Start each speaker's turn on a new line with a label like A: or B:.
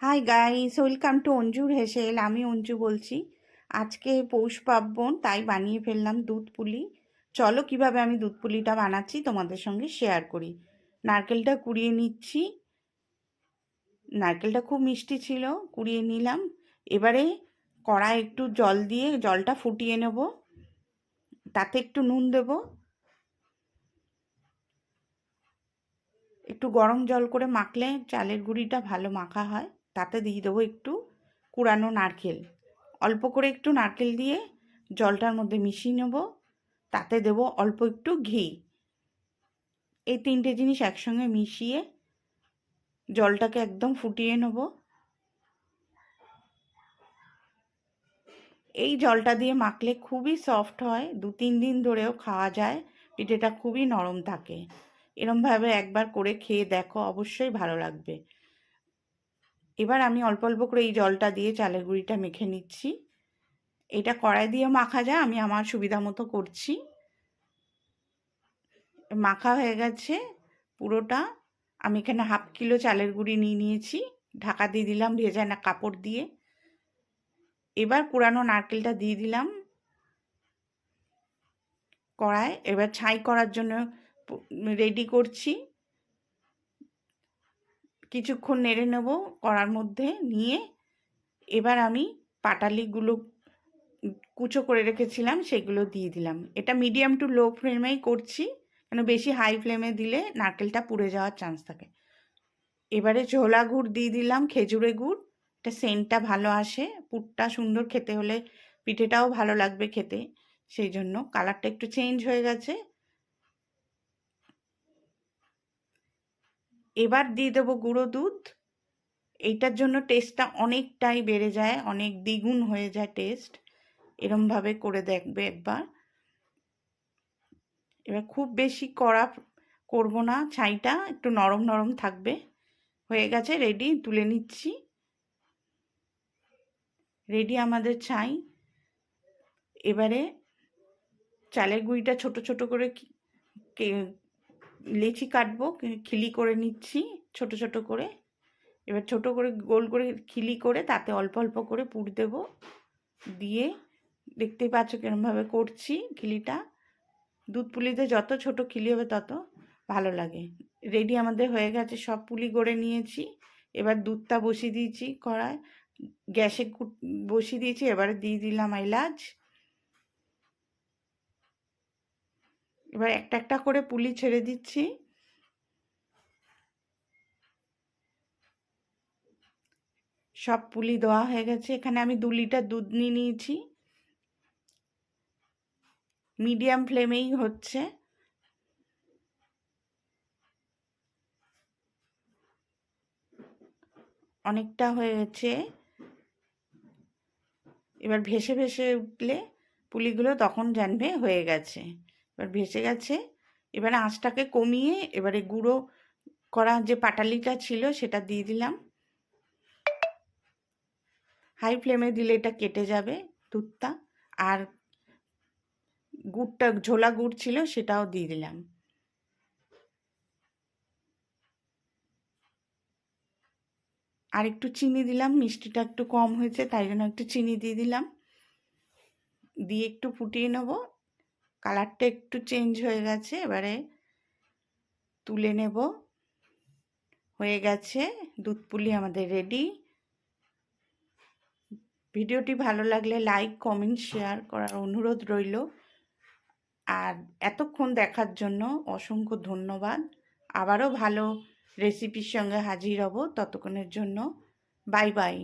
A: High guys welcome to অঞ্জুর হেসেল আমি অঞ্জু বলছি। আজকে পৌষ পার্বণ, তাই বানিয়ে ফেললাম দুধ পুলি। চলো কীভাবে আমি দুধ পুলিটা বানাচ্ছি তোমাদের সঙ্গে শেয়ার করি। নারকেলটা কুড়িয়ে নিচ্ছি। নারকেলটা খুব মিষ্টি ছিল, কুড়িয়ে নিলাম। এবারে কড়াই একটু জল দিয়ে জলটা ফুটিয়ে নেব। তাতে একটু নুন দেব। একটু গরম জল করে মাখলে চালের গুঁড়িটা ভালো মাখা হয়। তাতে দিয়ে দেবো একটু কুড়ানো নারকেল। অল্প করে একটু নারকেল দিয়ে জলটার মধ্যে মিশিয়ে নেব। তাতে দেব অল্প একটু ঘি। এই তিনটে জিনিস একসঙ্গে মিশিয়ে জলটাকে একদম ফুটিয়ে নেব। এই জলটা দিয়ে মাখলে খুবই সফট হয়, দু তিন দিন ধরেও খাওয়া যায় পিঠেটা খুবই নরম থাকে। এরমভাবে একবার করে খেয়ে দেখো, অবশ্যই ভালো লাগবে। এবার আমি অল্প অল্প করে এই জলটা দিয়ে চালের গুঁড়িটা মেখে নিচ্ছি। এটা কড়াই দিয়ে মাখা যায়, আমি আমার সুবিধা মতো করছি। মাখা হয়ে গেছে পুরোটা। আমি এখানে হাফ কিলো চালের গুঁড়ি নিয়ে নিয়েছি। ঢাকা দিয়ে দিলাম, ভেজা না কাপড় দিয়ে। এবার পুরানো নারকেলটা দিয়ে দিলাম। কড়ায় এবার ছাই করার জন্য রেডি করছি। কিছুক্ষণ নেড়ে নেব কড়ার মধ্যে নিয়ে। এবার আমি পাটালিগুলো কুচো করে রেখেছিলাম, সেগুলো দিয়ে দিলাম। এটা মিডিয়াম টু লো ফ্লেমেই করছি, কেন বেশি হাই ফ্লেমে দিলে নারকেলটা পুড়ে যাওয়ার চান্স থাকে। এবারে ঝোলা গুড় দিয়ে দিলাম, খেজুরে গুড়। এটা সেন্টটা ভালো আসে, পুরটা সুন্দর খেতে হলে, পিঠেটাও ভালো লাগবে খেতে। সেই জন্য কালারটা একটু চেঞ্জ হয়ে গেছে। এবার দিয়ে দেবো গুঁড়ো দুধ। এইটার জন্য টেস্টটা অনেকটাই বেড়ে যায়, অনেক দ্বিগুণ হয়ে যায় টেস্ট এরমভাবে করে দেখবে একবার। এবার খুব বেশি কড়া করব না, ছাইটা একটু নরম নরম থাকবে। হয়ে গেছে রেডি তুলে নিচ্ছি। রেডি আমাদের ছাই। এবারে চালের গুঁড়িটা ছোট ছোট করে লেচি কাটবো খিলি করে নিচ্ছি, ছোট ছোট করে। এবার ছোট করে, গোল করে খিলি করে তাতে অল্প অল্প করে পুর দেব। দিয়ে দেখতেই পাচ্ছ কেরমভাবে করছি খিলিটা। দুধ পুলিতে যত ছোট খিলি হবে তত ভালো লাগে। রেডি আমাদের হয়ে গেছে, সব পুলি গড়ে নিয়েছি। এবার দুধটা বসিয়ে দিয়েছি কড়ায়। গ্যাসে বসিয়ে দিয়েছি, এবারে দিয়ে দিলাম এলাচ। এবার একটা একটা করে পুলি ছেড়ে দিচ্ছি। সব পুলি দেওয়া হয়ে গেছে। এখানে আমি দু লিটার দুধ নিয়ে নিয়েছি। মিডিয়াম ফ্লেমেই হচ্ছে। অনেকটা হয়ে গেছে এবার ভেসে ভেসে উঠলে পুলিগুলো তখন জানবে হয়ে গেছে। এবার ভেসে গেছে। এবারে আঁচটাকে কমিয়ে এবারে গুঁড়ো করা যে পাটালিটা ছিল সেটা দিয়ে দিলাম। হাই ফ্লেমে দিলে এটা কেটে যাবে দুধটা। আর গুড়টা, ঝোলা গুড় ছিল সেটাও দিয়ে দিলাম। আর একটু চিনি দিলাম, মিষ্টিটা একটু কম হয়েছে তাই জন্য একটু চিনি দিয়ে দিলাম। দিয়ে একটু ফুটিয়ে নেব। কালারটা একটু চেঞ্জ হয়ে গেছে, এবারে তুলে নেব। হয়ে গেছে, দুধ পুলি আমাদের রেডি ভিডিওটি ভালো লাগলে লাইক কমেন্ট শেয়ার করার অনুরোধ রইল। আর এতক্ষণ দেখার জন্য অসংখ্য ধন্যবাদ। আবারও ভালো রেসিপির সঙ্গে হাজির হব ততক্ষণের জন্য। Bye bye